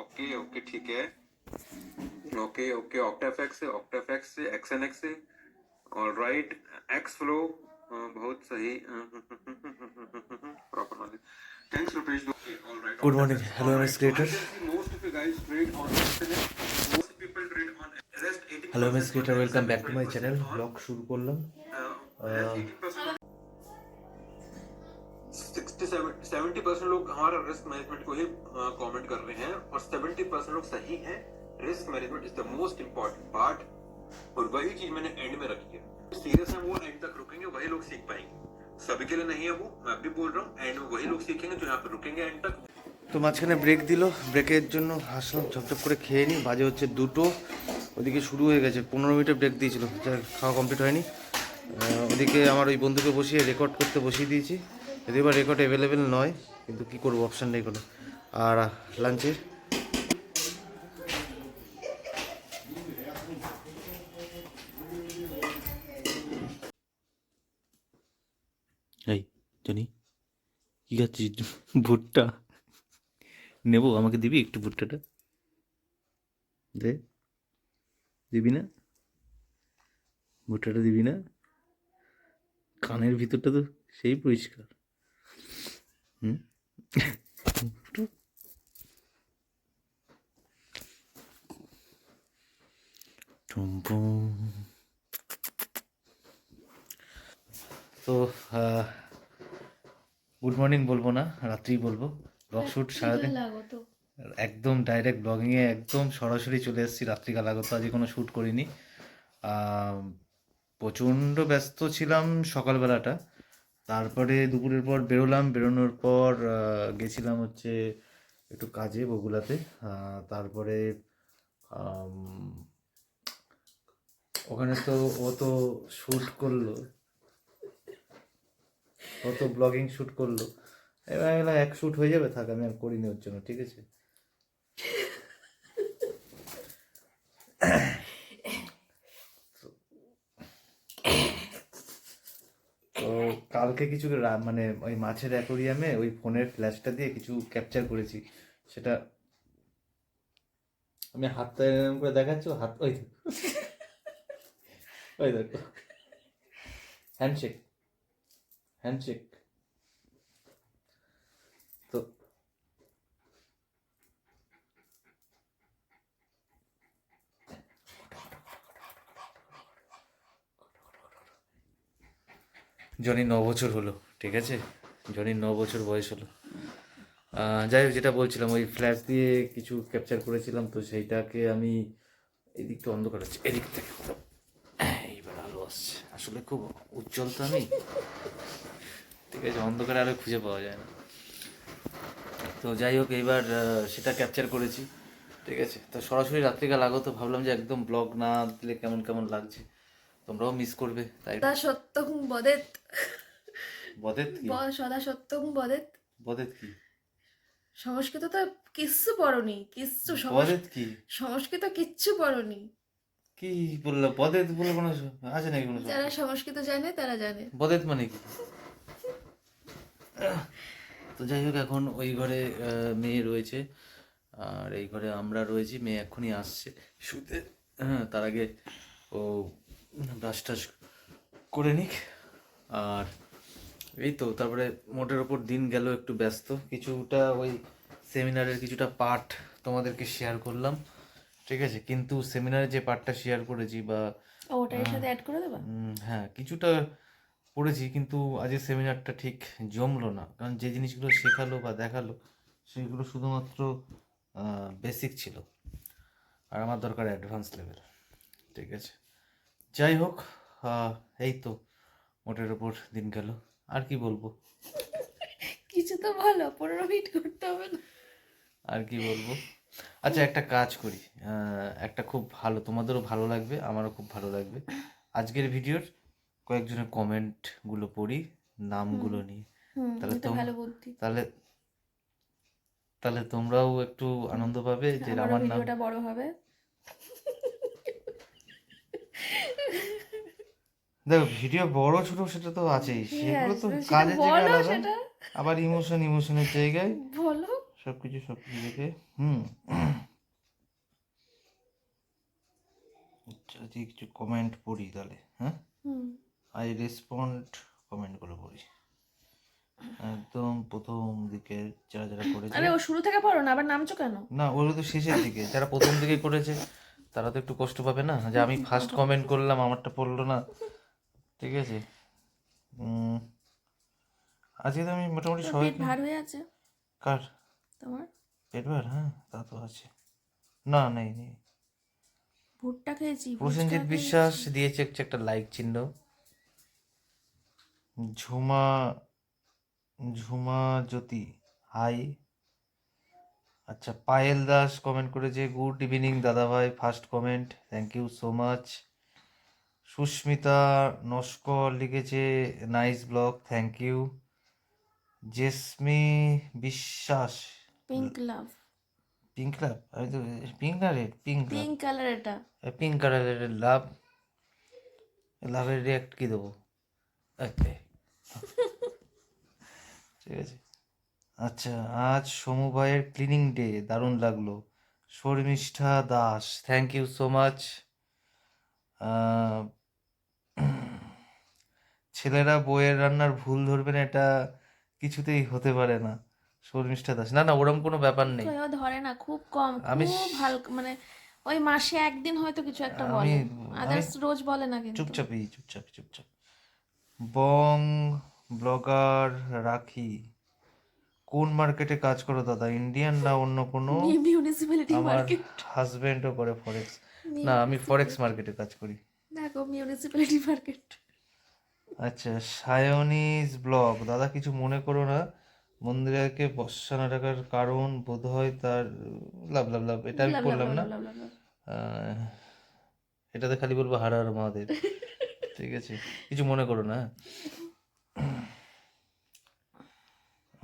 Okay okay ठीक है okay okay OctaFX से ऑक्टाफेक्स से एक्सएनएक्स से ऑलराइट एक्स फ्लो बहुत सही proper knowledge thanks Rupesh alright Good morning. Hello, MS Creator. most of you guys trade on XNX most people trade on rest 18 hello miss creator welcome back to my channel vlog শুরু করলাম seventy percent लोग हमारा risk management को ही comment कर रहे हैं और seventy percent लोग सही हैं risk management is the most important part और वही चीज मैंने एंड में रखी है सीरियस है वो एंड तक रुकेंगे वही लोग सीख पाएंगे सभी के लिए नहीं है वो मैं भी बोल रहा हूँ एंड में वही लोग सीखेंगे जो यहाँ पे रुकेंगे एंड तक তো মাঝখানে ব্রেক দিল ব্রেকের জন্য হাসলাম ঝপঝপ করে খেয়ে নিই বাজে হচ্ছে দুটো ওদিকে শুরু হয়ে গেছে পনেরো মিনিটের ব্রেক দিয়েছিল যা খাওয়া কমপ্লিট হয়নি আহ, ওদিকে আমার ওই বন্ধুকে বসিয়ে রেকর্ড করতে বসিয়ে দিয়েছি যদিও বা রেকর্ড অ্যাভেলেবেল নয় কিন্তু কি করবো অপশান নেই কোনো আর লাঞ্চের জনি। কি খাচ্ছিস? ভুট্টা। নেব, আমাকে দিবি একটু ভুট্টাটা? দে। দিবি না? ভুট্টাটা দিবি না? কানের ভিতরটা তো সেই পরিষ্কার। হুম। তো গুড মর্নিং বলব না রাত্রি বলব। ব্লগ শ্যুট সারাদিন একদম ডাইরেক্ট ব্লগিংয়ে একদম সরাসরি চলে এসেছি রাত্রিকাল আগত আজকে কোনো শ্যুট করিনি। প্রচণ্ড ব্যস্ত ছিলাম সকালবেলাটা। তারপরে দুপুরের পর বেরোলাম বেরোনোর পর গেছিলাম হচ্ছে একটু কাজে বগুলাতে। তারপরে ওখানে তো ও তো শ্যুট করল। ও তো ব্লগিং শ্যুট করল। এবার আমি এক শ্যুট হয়ে যাবে, থাক, আমি আর করিনি ওর জন্য, ঠিক আছে? তো কালকে কিছু মানে ওই মাছের অ্যাকোরিয়ামে ওই ফোনের ফ্ল্যাশটা দিয়ে কিছু ক্যাপচার করেছি। সেটা আমি হাতটা এরকম করে দেখাচ্ছি হাত, ওই। ওই দেখো। Handshake handshake. তো জনি ন বছর হলো, ঠিক আছে? জনির ন বছর বয়স হলো। যাই হোক, যেটা বলছিলাম, ওই ফ্ল্যাশ দিয়ে কিছু ক্যাপচার করেছিলাম, তো সেইটাকে আমি এদিকটা অন্ধকার হচ্ছে, এদিক থেকে। এইবার আলো আসছে। আসলে খুব উজ্জ্বল তো আমি ঠিক আছে অন্ধকারে আলো খুঁজে পাওয়া যায় না। তো যাই হোক এইবার সেটা ক্যাপচার করেছি ঠিক আছে? তো সরাসরি রাত্রিকাল আগত ভাবলাম যে একদম ব্লগ না দিলে কেমন কেমন লাগছে তোমরাও মিস করবে তাই সদা সত্যং বদেত। বদেত কি? সদা সত্যং বদেত। বদেত কি? সংস্কৃত তো কিচ্ছু পড়নি কিচ্ছু বদেত কি? সংস্কৃত কিচ্ছু পড়নি। কি বলল? বদেত বলে কোনো আছে নাকি কোনো যারা সংস্কৃত জানে তারা জানে। বদেত মানে কি? তো যাই হোক এখন ওই ঘরে মেয়ে রয়েছে। আর এই ঘরে আমরা রয়েছি। মেয়ে এক্ষুনি আসছে। শুতে। হ্যাঁ তার আগে ও ব্রাশ টাশ করে নিক। আর এই তো তারপরে মোটের ওপর দিন গেল একটু ব্যস্ত। কিছুটা ওই সেমিনারের কিছুটা পার্ট তোমাদেরকে শেয়ার করলাম। ঠিক আছে? কিন্তু সেমিনারে যে পার্টটা শেয়ার করেছি বা ওটা এর সাথে অ্যাড করে দেবা? হ্যাঁ কিছুটা পড়েছি কিন্তু আজকের সেমিনারটা ঠিক জমলো না। কারণ যে জিনিসগুলো শেখালো বা দেখাল সেগুলো শুধুমাত্র বেসিক ছিল। আর আমার দরকার অ্যাডভান্স লেভেল ঠিক আছে? যাই হোক এই তো মোটের ওপর দিন গেল। আর কি বলব? কিছু তো ভালো পনেরো মিনিট করতে হবে না। আর কি বলব? আচ্ছা একটা কাজ করি। একটা খুব ভালো তোমাদেরও ভালো লাগবে আমারও খুব ভালো লাগবে। আজকের ভিডিওর কয়েকজনের কমেন্টগুলো পড়ি নামগুলো নিয়ে তাহলে বুদ্ধি। তাহলে তাহলে তোমরাও একটু আনন্দ পাবে যে আমার নাম ভিডিওটা বড় হবে। দেখো ভিডিও বড় ছোট সেটা তো আছেই। সেগুলো তো কাজের জায়গায় আলাদা। সেটা। আবার ইমোশন ইমোশনের জায়গায়। বলো। সবকিছু সবকিছু দেখে হুম। আচ্ছা আজকে কিছু কমেন্ট পড়ি তাহলে হ্যাঁ? আই রেসপন্ড কমেন্টগুলো পড়ি একদম প্রথম দিকে যারা যারা করেছে আরে ও শুরু থেকে পড়ো না আবার নামছো কেন? না ওগুলো তো শেষের দিকে। যারা প্রথম দিকে করেছে তারা তো একটু কষ্ট পাবে না যে আমি ফার্স্ট কমেন্ট করলাম আমারটা পড়ল না। ঠিক আছে? আজকে তো আমি মোটামুটি সবাই ভার হয়ে আছে? কার? তোমার? পেট ভার? হ্যাঁ তা তো আছে। না নেই নেই। ভুট্টা খেয়েছি প্রসেনজিৎ বিশ্বাস দিয়েছে একটা লাইক চিহ্ন। ঝুমা ঝুমা জ্যোতি হাই। আচ্ছা পায়েল দাস কমেন্ট করেছে গুড ইভিনিং দাদাভাই first comment thank you so much Susmita Naskar লিখেছে nice blog thank you Jesmi Biswas pink love pink love আমি তো পিঙ্ক না রেড পিঙ্ক পিঙ্ক কালার এটা। পিঙ্ক কালারের লাভ লাভের রিয়াক্ট কি দেবো? ওকে ঠিক আছে। আচ্ছা আজ সমু ভাইয়ের ক্লিনিং ডে দারুণ লাগল। Sharmistha Das thank you so much ছেলেরা বইয়ের রান্নার ভুল ধরবে না এটা কিছুতেই হতে পারে না। শর্মিষ্ঠা দাস না না ওরম কোনো ব্যাপার নেই। কেউ ধরে না খুব কম আমি হালকা মানে ওই মাসে একদিন হয়তো কিছু একটা বলে। আদার্স রোজ বলে না কিন্তু। চুপচাপই চুপচাপ চুপচাপ বং ব্লগার রাখি। কোন মার্কেটে কাজ করো দাদা? ইন্ডিয়ান না অন্য কোনো? মিউনিসিপ্যালিটি মার্কেট হাজবেন্ডও করে ফরেক্স না আমি ফরেক্স মার্কেটে কাজ করি। দেখো মিউনিসিপ্যালিটি মার্কেট আচ্ছা সায়নিজ ব্লগ দাদা কিছু মনে করো না? মন্দিরাকে বর্ষা না রাখার কারণ বোধ হয় তার লাভ লাভ লাভ এটা আমি বললাম না। এটাতে খালি বলব হার হার মহাদেব ঠিক আছে। কিছু মনে করো না। হ্যাঁ?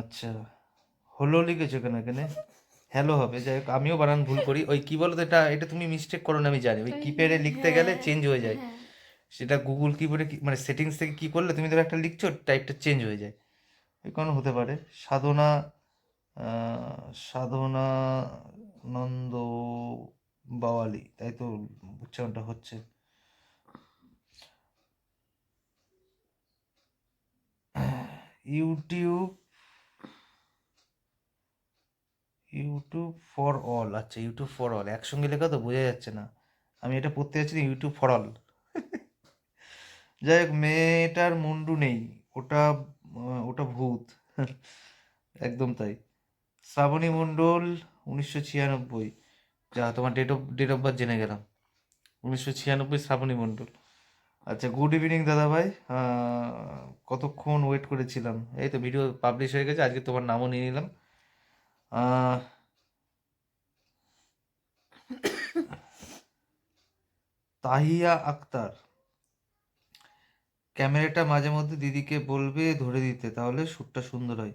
আচ্ছা হলো লিখেছো কেন এখানে? হ্যালো হবে যাই হোক আমিও বানান ভুল করি। ওই কি বলো তো এটা? এটা তুমি মিস্টেক করো না আমি জানি। ওই কিপ্যাডে লিখতে গেলে চেঞ্জ হয়ে যায়। হ্যাঁ। সেটা গুগল কিবোর্ডে মানে সেটিংস থেকে কি করলে তুমি ধরো একটা লিখছো টাইপটা চেঞ্জ হয়ে যায়। এই কারণে হতে পারে। সাধনা সাধনা নন্দ বাওয়ালি তাই তো উচ্চারণটা হচ্ছে। ইউটিউব ইউটিউব ফর অল আচ্ছা ইউটিউব ফর অল একসঙ্গে লেখা তো বোঝা যাচ্ছে না। আমি এটা পড়তে যাচ্ছি ইউটিউব ফর অল যাই হোক, মেয়েটার মুন্ডু নেই, ওটা ওটা ভূত। একদম তাই। শ্রাবণী মণ্ডল, উনিশশো ছিয়ানব্বই। যা, তোমার date of date of birth জেনে গেলাম। উনিশশো ছিয়ানব্বই, শ্রাবণী মণ্ডল। আচ্ছা গুড ইভিনিং দাদা ভাই কতক্ষণ ওয়েট করেছিলাম? এই তো ভিডিও পাবলিশ হয়ে গেছে, আজকে তোমার নামও নিয়ে নিলাম। তাহিয়া আক্তার। ক্যামেরাটা মাঝে মধ্যে দিদিকে বলবে ধরে দিতে, তাহলে শ্যুটটা সুন্দর হয়।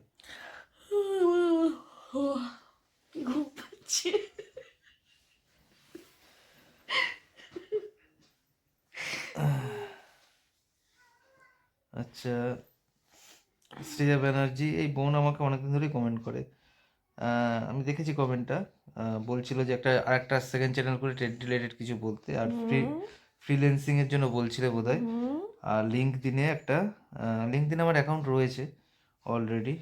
ঘুম পাচ্ছে। আচ্ছা শ্রেয়া ব্যানার্জি এই বোন আমাকে অনেকদিন ধরেই কমেন্ট করে। আমি দেখেছি কমেন্টটা বলছিল যে একটা আর একটা সেকেন্ড চ্যানেল করে টেট রিলেটেড কিছু বলতে। আর ফ্রি ফ্রিল্যান্সিং এর জন্য বলছিলে বোধহয়। আর লিঙ্ক দিনে একটা লিঙ্ক দিনে আমার অ্যাকাউন্ট রয়েছে অলরেডি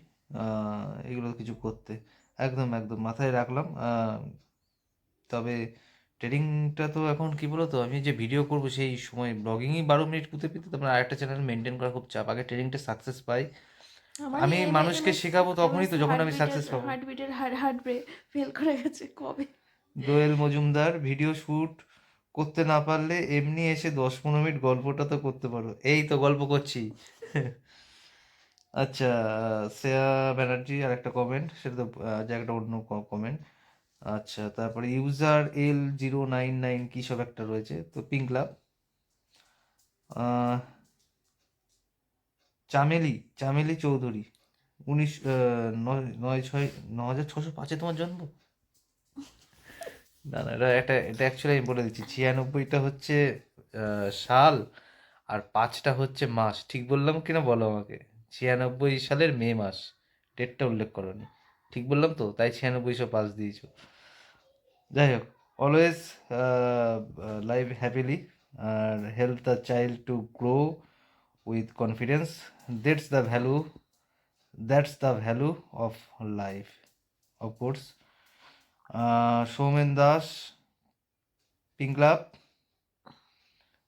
এগুলো কিছু করতে। একদম একদম মাথায় রাখলাম। তবে ট্রেডিংটা তো এখন কি বলতো? আমি যে ভিডিও করব সেই সময় ব্লগিংই বারো মিনিট পুঁতে পেতে তারপরে আরেকটা চ্যানেল মেনটেন করা খুব চাপ। আগে ট্রেডিংটা সাকসেস পাই। আমি মানুষকে শেখাবো তখনই তো যখন আমি সাকসেস পাবো। হার্টবিটের হার্ট হার্ট ফেল করে গেছে কবে? দোয়েল মজুমদার ভিডিও শ্যুট করতে না পারলে এমনি এসে দশ পনেরো মিনিট গল্পটা তো করতে পারো। এই তো গল্প করছি। আচ্ছা শ্রেয়া ব্যানার্জি আর একটা কমেন্ট সেটা তো যে একটা অন্য কমেন্ট আচ্ছা তারপরে user L zero nine nine কী সব একটা রয়েছে? তো পিঙ্ক লাভ চামেলি চামেলি চৌধুরী, উনিশ নয় ছয়, ন হাজার ছশো পাঁচে তোমার জন্ম? না না, এটা একটা, এটা অ্যাকচুয়ালি আমি বলে দিচ্ছি, ছিয়ানব্বইটা হচ্ছে সাল আর পাঁচটা হচ্ছে মাস। ঠিক বললাম কিনা বলো আমাকে? ছিয়ানব্বই সালের মে মাস ডেটটা উল্লেখ করনি। ঠিক বললাম তো? তাই ছিয়ানব্বইশো পাঁচ দিয়েছ। যাই হোক always live happily R help the child to grow with confidence that's the value that's the value of life of course Soumen Das পিঙ্কলাপ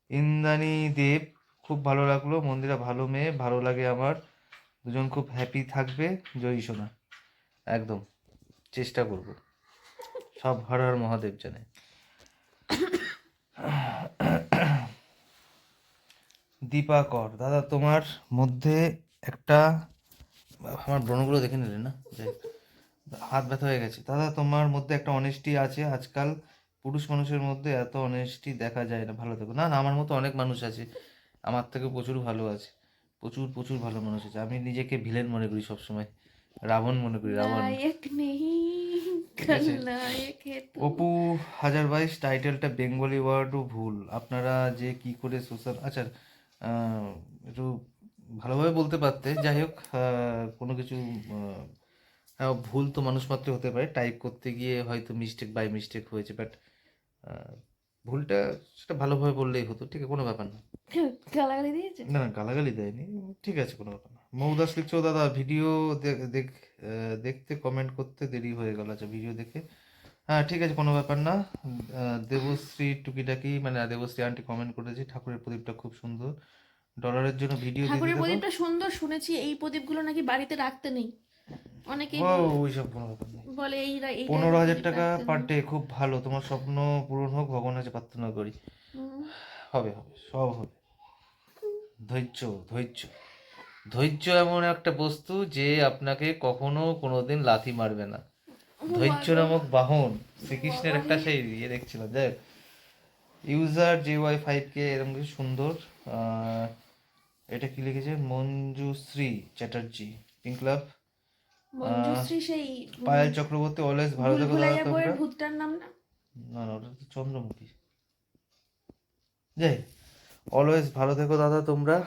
Indrani Deb, খুব ভালো লাগল। মন্দিরা ভালো মেয়ে, ভালো লাগে আমার। দুজন খুব হ্যাপি থাকবে। জয়ী সোনা। একদম, চেষ্টা করব। সব হর হর মহাদেব জানে। দীপাকর, দাদা তোমার মধ্যে একটা, আমার ব্রণগুলো দেখে নিলে না। হাত ব্যথা হয়ে গেছে। দাদা তোমার মধ্যে একটা অনেস্টি আছে, আজকাল পুরুষ মানুষের মধ্যে এত অনেস্টি দেখা যায় না। ভালো থেকো। না না, আমার মতো অনেক মানুষ আছে। আমার থেকে প্রচুর ভালো আছে। প্রচুর প্রচুর ভালো মানুষ আছে। আমি নিজেকে ভিলেন মনে করি সবসময়। রাবণ মনে করি রাবণ। অপু হাজার বাইশ টাইটেলটা বেঙ্গলি ওয়ার্ডও ভুল। আপনারা যে কি করে সোশ্যাল আচ্ছা একটু ভালোভাবে বলতে পারতে। যাই হোক কোনো কিছু হ্যাঁ, ভুল তো মানুষ মাত্র হতে পারে। টাইপ করতে গিয়ে হয়তো মিস্টেক বাই মিস্টেক হয়েছে বাট ভুলটা সেটা ভালোভাবে বললেই হতো। ঠিক আছে কোনো ব্যাপার না। গালাগালি দিয়েছে? না না গালাগালি দেয়নি। ঠিক আছে কোনো ব্যাপার না। মৌদাস লিখছো দাদা ভিডিও দেখ দেখতে কমেন্ট করতে দেরি হয়ে গেল। আচ্ছা ভিডিও দেখে। হ্যাঁ ঠিক আছে কোনো ব্যাপার না। দেবশ্রী টুকিটাকি মানে দেবশ্রী আন্টি কমেন্ট করেছে ঠাকুরের প্রদীপটা খুব সুন্দর। ডলারের জন্য ভিডিও ঠাকুরের প্রদীপটা সুন্দর শুনেছি এই প্রদীপগুলো নাকি বাড়িতে রাখতে নেই। অনেকেই ও বলে- ওইসব কোনো ব্যাপার নেই। বলে এই পনেরো হাজার টাকা পার ডে খুব ভালো। তোমার স্বপ্ন পূরণ হোক ভগবানের কাছে প্রার্থনা করি। হবে হবে সব হবে। ধৈর্য ধৈর্য। ধৈর্য এমন একটা বস্তু যে আপনাকে কখনো কোনোদিন লাথি মারবে না। ধৈর্য নামক বাহন শ্রীকৃষ্ণের একটা সেই ইয়ে দেখছিলাম যাই user J Y five K এরকম কিছু সুন্দর এটা কি লিখেছে? Manjushree Chatterjee pink club Payel Chakraborty always ভালো থেকো ভূতটার নাম না? না না ওটা তো চন্দ্রমুখী। যাই অলওয়েজ ভালো থেকো দাদা তোমরা।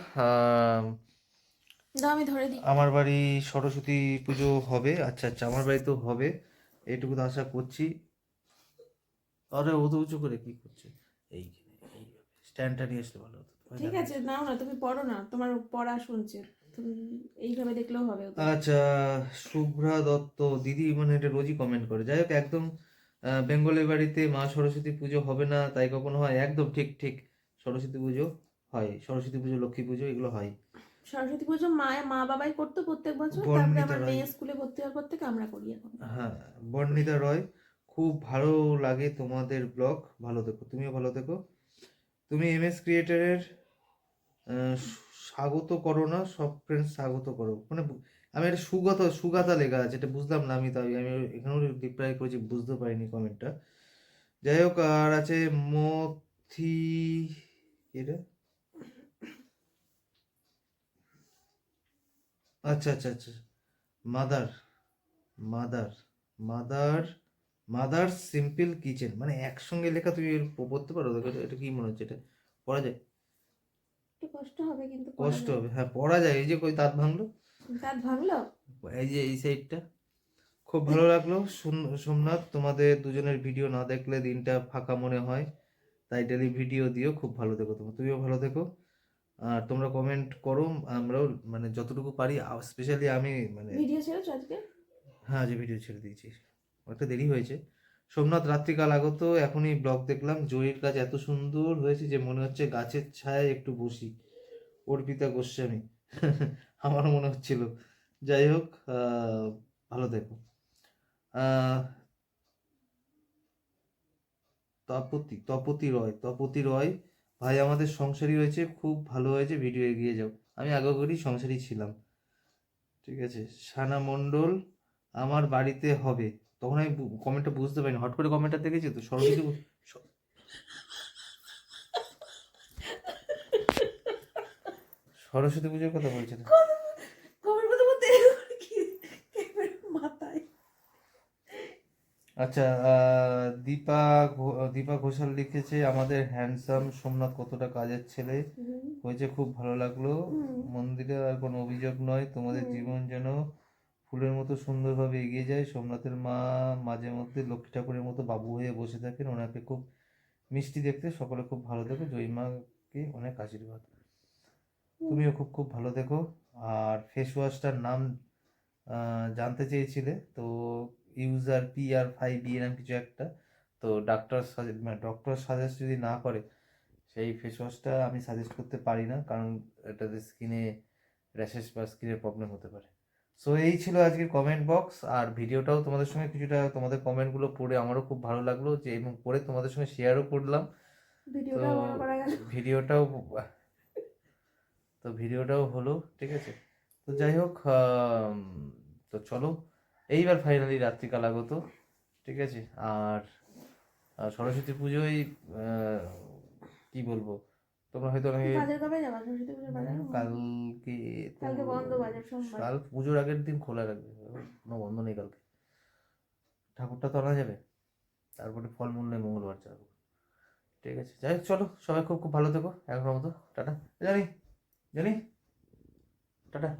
আমি ধরে দিই। আমার বাড়ি সরস্বতী পুজো হবে। আচ্ছা আচ্ছা আমার বাড়ি তো হবে। এইটুকু আশা করছি। আরে ও তো উঁচু করে কি করছে? এই স্ট্যান্ডটা নিয়ে আসলে ভালো হতো। ঠিক আছে নাও না তুমি পড়ো না তোমার পড়া শুনছে। এইভাবে দেখলেও হবে আচ্ছা শুভ্রা দত্ত দিদি মানে এটা রোজই কমেন্ট করে। যাই হোক একদম বেঙ্গলের বাড়িতে মা সরস্বতী পুজো হবে না তাই কখনো হয়? একদম ঠিক ঠিক সরস্বতী পুজো হয়। সরস্বতী পুজো লক্ষ্মী পুজো এগুলো হয়। সরস্বতী পুজো মা মা বাবাই করতো প্রত্যেক বছর তারপরে আমার মেয়ে স্কুলে ভর্তি হওয়ার পর থেকে আমরা করি এখন। হ্যাঁ বর্ণিতা রয় খুব ভালো লাগে তোমাদের ব্লগ ভালো থেকো তুমিও ভালো থেকো। তুমি এম এস ক্রিয়েটারের স্বাগত করো না সব ফ্রেন্ডস স্বাগত করো। মানে আমি এটা সুগত সুগাতা লেখা আছে এটা বুঝলাম না আমি তাই আমি এখানেও রিপ্লাই করেছি বুঝতে পারিনি কমেন্টটা যাই হোক আর আছে মথি এটা আচ্ছা আচ্ছা আচ্ছা। Mother mother mother mother simple kitchen. মানে একসঙ্গে লেখা তুমি পড়তে পারো? এটা- কি মনে হচ্ছে? এটা পড়া যায়? একটু কষ্ট হবে কিন্তু কষ্ট হবে। হ্যাঁ পড়া যায়। এই যে কই দাঁত ভাঙলো? দাঁত ভাঙলো? এই যে এই সাইডটা। খুব ভালো লাগল। সোম- সোমনাথ তোমাদের দুজনের ভিডিও না দেখলে দিনটা ফাঁকা মনে হয়। তাই ডেলি ভিডিও দিও। খুব ভালো থেকো তোমরা। তুমিও ভালো থেকো। তোমরা কমেন্ট করো আমরাও মানে যতটুকু পারি স্পেশালি আমি মানে ভিডিও ছেড়েছো আজকে? হ্যাঁ যে ভিডিও ছেড়ে দিয়েছি। একটা দেরি হয়েছে। সোমনাথ রাত্রিকাল আগত এখনই ব্লগ দেখলাম। জয়ীর কাজ এত সুন্দর হয়েছে যে মনে হচ্ছে গাছের ছায়ায় একটু বসি। অর্পিতা গোস্বামী। আমার মনে হচ্ছিল। যাই হোক আহ, ভালো দেখো তপতি তপতি রয় তপতি রয় ভাই, আমাদের সংসারই হয়েছে খুব ভালো হয়েছে ভিডিও এগিয়ে যাও। আমি আগে করেই সংসারী ছিলাম। ঠিক আছে? সানা মণ্ডল আমার বাড়িতে হবে। তখন আমি কমেন্টটা বুঝতে পারিনি। হট করে কমেন্টটা দেখেছি তো? সরস্বতী সরস্বতী পুজোর কথা বলছে না কমেন্ট করতে করতে কি ক্যামেরা মাথায় আচ্ছা দীপা ঘো- দীপা ঘোষাল লিখেছে আমাদের হ্যান্ডসাম সোমনাথ কতটা কাজের ছেলে? হয়েছে খুব ভালো লাগল। মন্দিরে আর কোনো অভিযোগ নয়। তোমাদের জীবন যেন ফুলের মতো সুন্দরভাবে এগিয়ে যায়। সোমনাথের মা মাঝে মধ্যে লক্ষ্মী ঠাকুরের মতো বাবু হয়ে বসে থাকেন। ওনাকে খুব মিষ্টি দেখতে। সকলে খুব ভালো দেখো জয়ীমাকে অনেক আশীর্বাদ। তুমিও খুব খুব ভালো দেখো আর ফেস ওয়াশটার নাম জানতে চেয়েছিলে। তো user P R five B এরকম কিছু একটা। তো ডাক্তার মানে ডক্টর সাজেস্ট যদি না করে সেই ফেস ওয়াশটা আমি সাজেস্ট করতে পারি না কারণ এটাতে স্কিনে র্যাশেস বা স্কিনের প্রবলেম হতে পারে। সো এই ছিল আজকের কমেন্ট বক্স আর ভিডিওটাও তোমাদের সঙ্গে কিছুটা তোমাদের কমেন্টগুলো পড়ে আমারও খুব ভালো লাগল যে এবং পড়ে তোমাদের সঙ্গে শেয়ারও করলাম। তো ভিডিওটাও তো ভিডিওটাও হলো ঠিক আছে? তো যাই হোক তো চলো এইবার ফাইনালি রাত্রিকাল আগত ঠিক আছে? আর সরস্বতী পুজোয় কি বলব? তোমরা হয়তো অনেকে কালকে কাল পুজোর আগের দিন খোলা রাখবে। কোনো বন্ধ নেই কালকে। ঠাকুরটা তো আনা যাবে। তারপরে ফলমূল নেই মঙ্গলবার যাব। ঠিক আছে? যাই হোক চলো সবাই খুব খুব ভালো থেকো। এখন মতো টাটা। জানি জানি। টাটা।